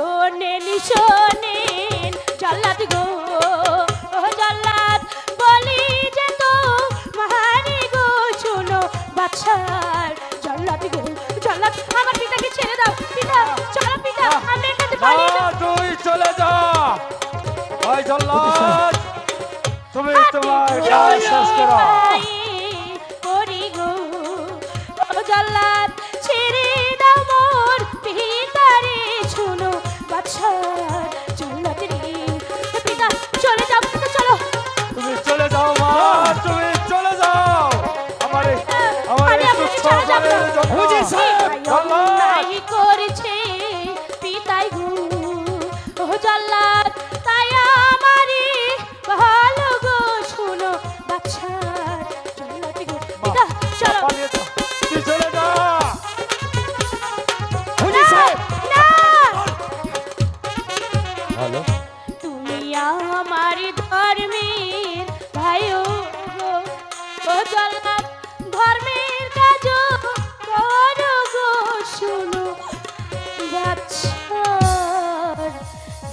শোনেন শোনেন জল্লাদ গো ও জল্লাদ বলি যে তো মহানি গো শোনো বাচ্চার জল্লাদ গো জল্লাদ আমার পিতাকে ছেড়ে দাও পিতা চলো পিতা আমরা এখানে পালিয়ে যাব। তুই চলে যা। ওই জল্লাদ তুমি তোমার কাজ শেষ করি।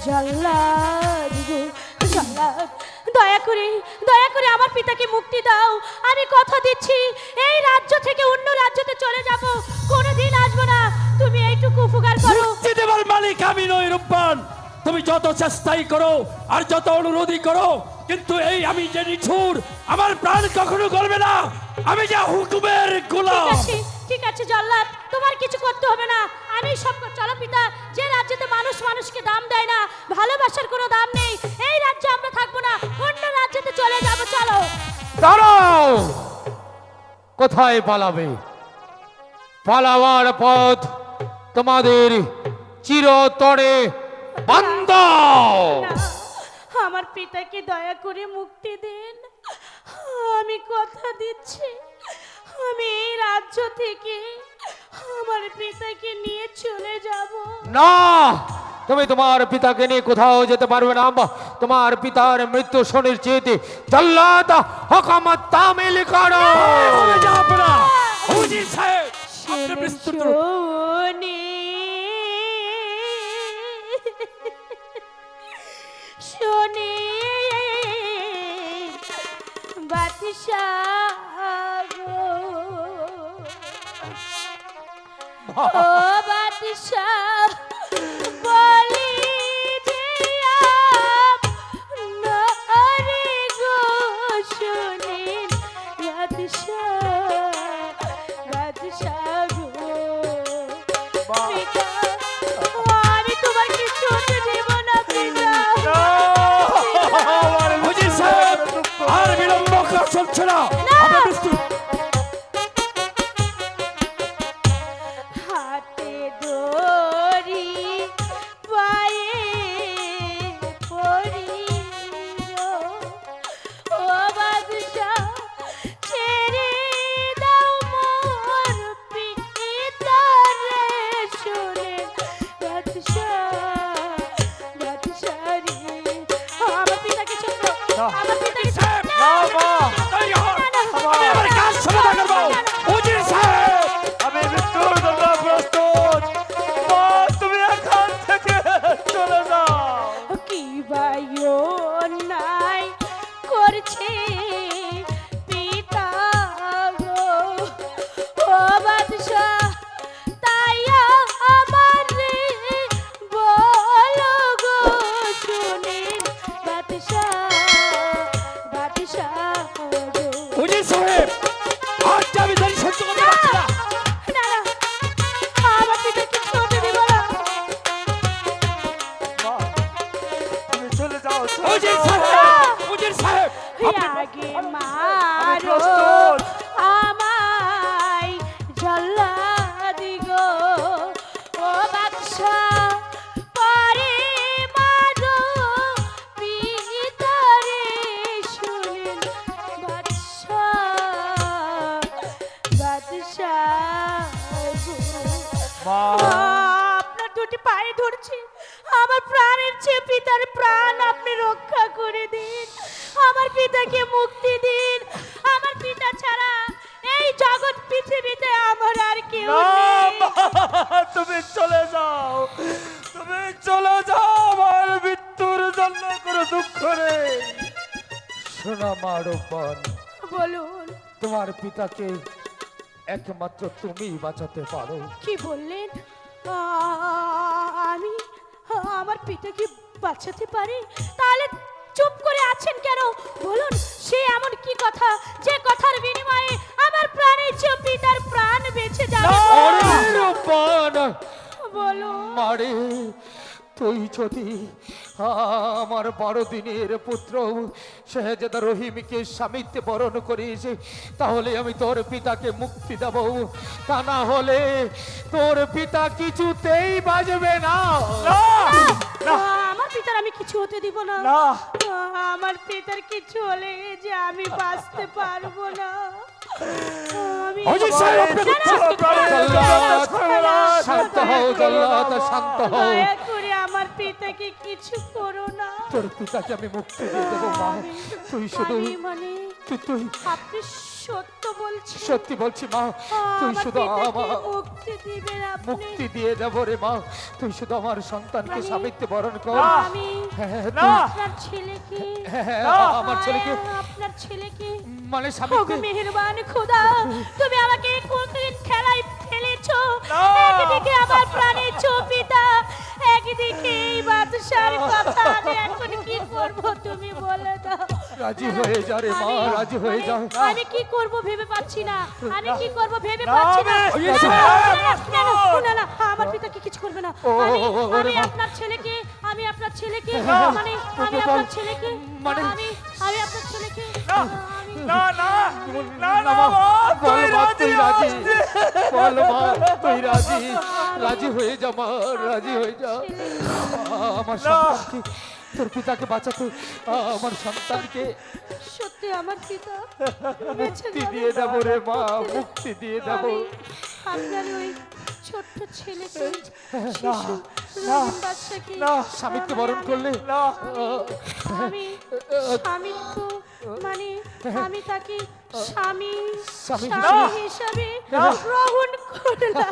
জল্লাদ গো জল্লাদ দয়া করে দয়া করে আমার পিতাকে মুক্তি দাও। আমি কথা দিচ্ছি এই রাজ্য থেকে অন্য রাজ্যতে চলে যাব। কোনোদিন আসব না। তুমি এইটুকু উপকার করো। মুক্তি দেবার মালিক আমি নই রূপবান। তুমি যত চেষ্টাই করো আর যত অনুরোধই করো কিন্তু এই আমি যে নিঠুর আমার প্রাণ কখনো করবে না। আমি যে হুকুমের গোলাম। ঠিক আছে জল্লাদ। তোমার কিছু করতে হবে না। আমি সব চলো পিতা যে রাজ্যেতে মানুষ মানুষকে দাম দেয় ভালোবাসার কোনো দাম নেই। এই রাজ্যে আমরা থাকব না। অন্য রাজ্যতে চলে যাব চলো। দাঁড়াও। কোথায় পালাবে? পালাবার পথ তোমাদের চিরতরে বন্ধ। আমার পিতাকে দয়া করে মুক্তি দিন। আমি কথা দিচ্ছি। আমি এই রাজ্য থেকে আমার পিতাকে নিয়ে চলে যাব। না তুমি তোমার পিতাকে নিয়ে কোথাও যেতে পারবে না আম্মা। তোমার পিতার মৃত্যু সুনিশ্চিত। জল্লাদ হকামত তামিল করো হুজুর সাহেব আপনি বিস্তৃত শোনে। শোনে। বাদশাহ ও বাদশাহ। চলছে না। আপনি বিস্তৃত হুজুর। সাহেব হুজুর সাহেব। আগে মারো। কাঁদছে পিতার প্রাণ আপনি রক্ষা করে দিন। আমার পিতাকে মুক্তি দিন। আমার পিতা ছাড়া এই জগৎ পৃথিবীতে আমার আর কেউ তুমি চলে যাও। তুমি চলে যাও আমার মৃত্যুর জন্য করে দুঃখ রে শোনা মারোপন বলুন। তোমার পিতাকে একমাত্র তুমি বাঁচাতে পারো। কি বললেন? আ আমার পিতাকে বাঁচাতে পারে তাহলে চুপ করে আছেন কেন বলুন সে এমন কি কথা যে কথার বিনিময়ে আমার প্রাণের চেয়ে পিতার প্রাণ বেঁচে যাবে বলো মারে তুই যদি আমার বারো দিনের পুত্র শেহজাদা রহিমকে স্বামীত্বে বরণ করিস তাহলে আমি তোর পিতাকে মুক্তি দেব। তা না হলে তোর পিতা কিছুতেই বাজবে না। আমার পিতার আমি কিছু হতে দিব না। না। আমার পিতার কিছু হলে যে আমি বাঁচতে পারব না। শান্ত হও জল্লাদ শান্ত হও। পিতাকে কিছু করো না তোর পিতাকে আমি মুক্তি দিয়ে দেবো মা তুই শুধু মানে তুই তুই আপনি সত্য বলছেন সত্যি বলছি মা তুই শুধু আমার মুক্তি দিবেন আপনি মুক্তি দিয়ে দেব রে মা তুই শুধু আমার সন্তানকে মানে- স্বামীত্বে বরণ কর আমি হ্যাঁ, হ্যাঁ, না। আপনার ছেলেকে হ্যাঁ, হ্যাঁ, না। আমার ছেলেকে হ্যাঁ, আপনার ছেলেকে মানে স্বামীত্বে মেহেরবান খোদা তুমি আমাকে কোনদিন খেলায় ফেলেছো না। একদিকে আমার তোমাকে দেখে এই বাদশার কথা আমি এখন কি করব তুমি বলে দাও রাজি হয়ে যা রে মা রাজি হয়ে যা আমি কি করব ভেবে পাচ্ছি না আমি কি করব ভেবে পাচ্ছি না না না আমার পিতা কি কিছু করবে না আমি আমি আপনার ছেলেকে আমি আপনার ছেলেকে মানে আমি আপনার ছেলেকে মানে আমি আমি আপনার ছেলেকে না। আমি না না না না মা, মা, বল মা তুই রাজি রাজি বল মা তুই রাজি রাজি হয়ে যা মা রাজি হয়ে যা। আমার সন্তানকে তোর পিতাকে বাঁচাতে আমার সন্তানকে সত্যি আমার পিতা মুক্তি দিয়ে দেব রে মা মুক্তি দিয়ে দেব। আপনার ওই ছোট্ট ছেলেকে শিশু বাচ্চাকে না, বরণ করলে না। আমি আমি তাকে স্বামী স্বামী হিসাবে গ্রহণ করলাম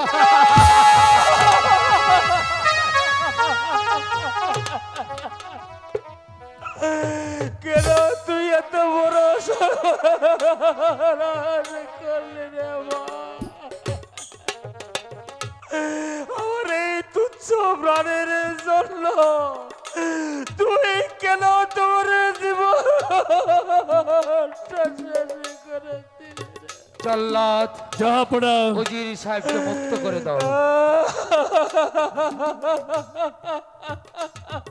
কেন তুই এত বড় করলি রে? আমার এই তুচ্ছ প্রাণের জন্য তুই কেন তোর জল্লাদ জাহাপনা। উজির সাহেবকে মুক্ত করে দাও।